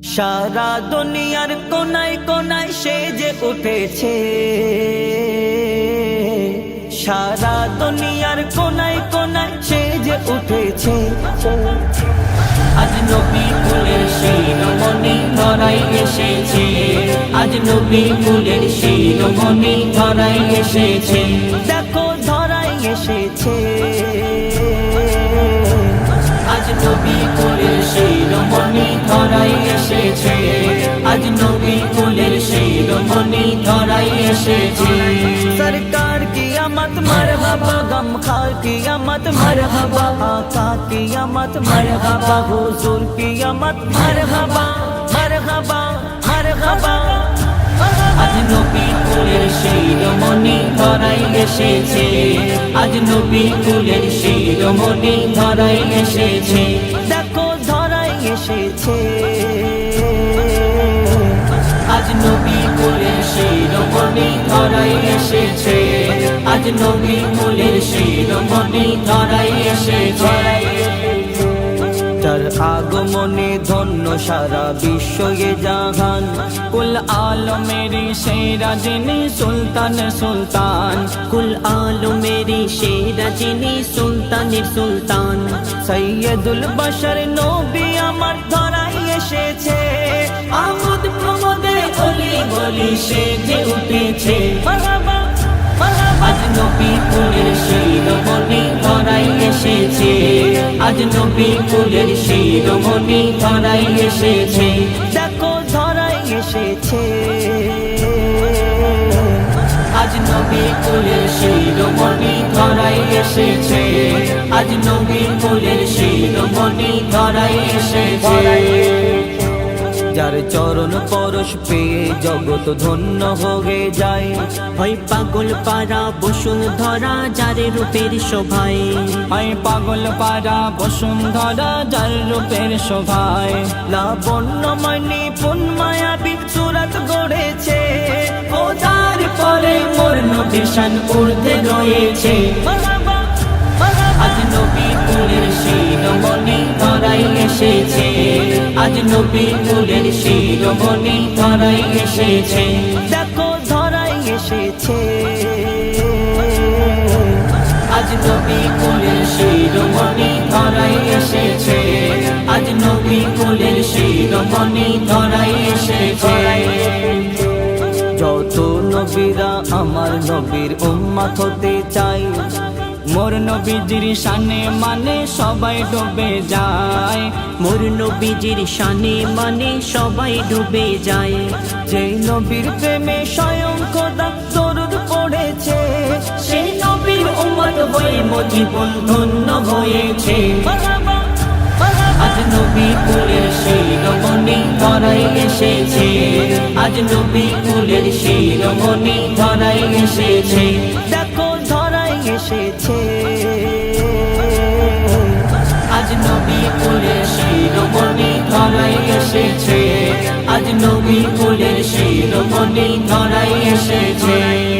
সারা দুনিয়ার কোনায় কোনায় সে যে উঠেছে। সারা দুনিয়ার কোনায় কোনায় সে যে উঠেছে। আজ নবী ফুলের শিরোমণি ধরাই এসেছে। আজ নবী ফুলের শিরোমণি ধরাই এসেছে। দেখো ধরাই এসেছে। আজ নবী কুলের সেই রমণী ধরাই এসেছে। আজ নবী কুলের সেই রমণী ধরাই এসেছে। সরকার কিয়ামত মারহাবা গম খার কিয়ামত মারহাবা আকা কিয়ামত মারহাবা হুজুর কিয়ামত মারহাবা মারহাবা মারহাবা। আজ নবী কুলের সেই ধরাই এসেছে। আজ নবী ফুলের শিরোমণি ধরাই এসেছে। দেখো ধরাই এসেছে। আজ নবী ফুলের শিরোমণি ধরাই এসেছে। আজ নবী ফুলের শিরোমণি ধরাই এসেছে। আগমনে ধন্য সারা বিশ্ব এ জাহান কুল আলমেরি সেরা যিনি সুলতান সুলতান। কুল আলমেরি সেরা যিনি সুলতানের সুলতান। সৈয়দুল বশর নবী আমার ধরাই এসেছে। আমোদ প্রমোদে অলি গলি সেজে উঠেছে। আজ নবী কুলের শিরোমণি ধরাই এসেছে। দেখো, ধরাই এসেছে। আজ নবী কুলের শিরোমণি ধরাই এসেছে। আজ নবী কুলের শিরোমণি ধরাই এসেছে। যার চরণ পরশ পেয়ে জগৎ ধন্য হয়ে যায়। হয় পাগল পাড়া বসুন ধরা যারে রূপের শোভায়। হয় পাগল পাড়া বসুন্ধরা যার রূপের শোভায়। লাবণ্যময় নিপুণ মায়াবী সুরত গড়েছে খোদার পরে মোর নবিশান ঊর্ধ্বে রয়েছে। নবী ফুলের শিরোমণি ধরাই এসেছে। দেখো ধরাই এসেছে। আজ নবী ফুলের শিরোমণি ধরাই এসেছে। আজ নবী ফুলের শিরোমণি ধরাই এসেছে। যত নবীরা আমার নবীর উম্মাত হতে চাই মোর নবীজির শানে মানে সবাই ডুবে যায়। মোর নবীজির শানে মানে সবাই ডুবে যায়। যেই নবীর প্রেমে স্বয়ং খোদা দরুদ পড়েছে সেই নবীর উম্মত হয়ে মজিবন ধন্য হয়েছে। আজ নবী ফুলের শিরোমণি ধরাই এসেছে। আজ নবী ফুলের শিরোমণি ধরাই এসেছে। দেখো ধরাই এসেছে। এসেছে বলে সেই রমণী ধরাই এসেছে।